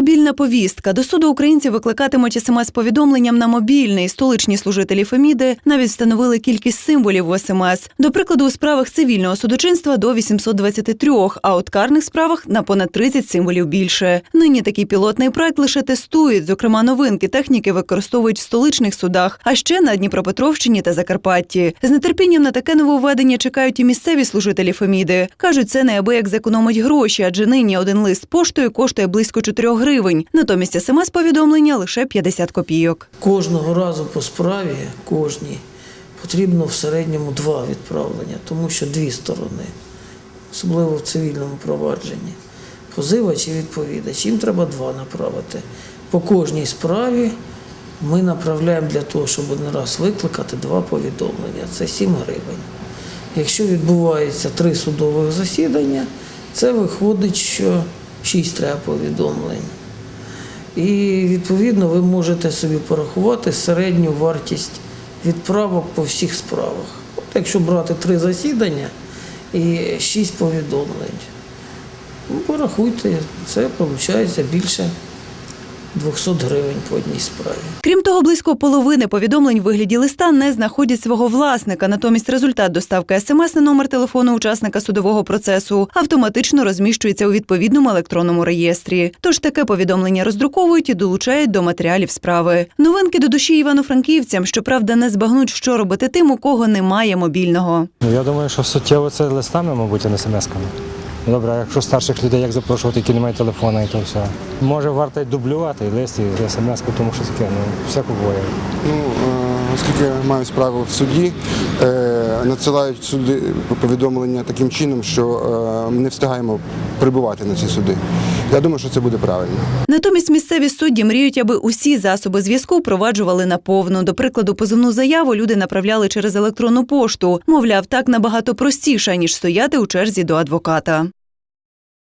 Мобільна повістка. До суду українців викликатимуть смс-повідомленням на мобільний. Столичні служителі Феміди навіть встановили кількість символів у смс. До прикладу, у справах цивільного судочинства до 823, а от карних справах на понад 30 символів більше. Нині такий пілотний проект лише тестують. Зокрема, новинки техніки використовують в столичних судах, а ще на Дніпропетровщині та Закарпатті. З нетерпінням на таке нововведення чекають і місцеві служителі Феміди. кажуть, це неабияк зекономить гроші, адже нині один лист поштою коштує близько 4 гривень. Натомість смс-повідомлення лише 50 копійок. Кожного разу по справі, кожній, потрібно в середньому два відправлення, тому що дві сторони, особливо в цивільному провадженні. Позивач і відповідач. Їм треба два направити. По кожній справі ми направляємо для того, щоб один раз викликати два повідомлення. Це 7 гривень. Якщо відбувається три судових засідання, це виходить, що 6 треба повідомлень. І відповідно ви можете собі порахувати середню вартість відправок по всіх справах. От якщо брати три засідання і шість повідомлень, ну, порахуйте, це виходить більше 200 гривень по одній справі. Крім того, близько половини повідомлень в вигляді листа не знаходять свого власника. Натомість результат доставки смс на номер телефону учасника судового процесу автоматично розміщується у відповідному електронному реєстрі. Тож таке повідомлення роздруковують і долучають до матеріалів справи. Новинки до душі івано-франківцям, щоправда, не збагнуть, що робити тим, у кого немає мобільного. Ну, я думаю, що суттєво це листами, мабуть, а не смс-ками. Добре, а якщо старших людей як запрошувати, які не мають телефона і то все. Може варто й дублювати і лист, і смс, тому що таке, ну, всяко буває. Ну, е, оскільки я маю справу в суді, е, надсилають суди повідомлення таким чином, що е, ми не встигаємо прибувати на ці суди. Я думаю, що це буде правильно. Натомість місцеві судді мріють, аби усі засоби зв'язку впроваджували наповну. До прикладу, позовну заяву люди направляли через електронну пошту. Мовляв, так набагато простіше ніж стояти у черзі до адвоката.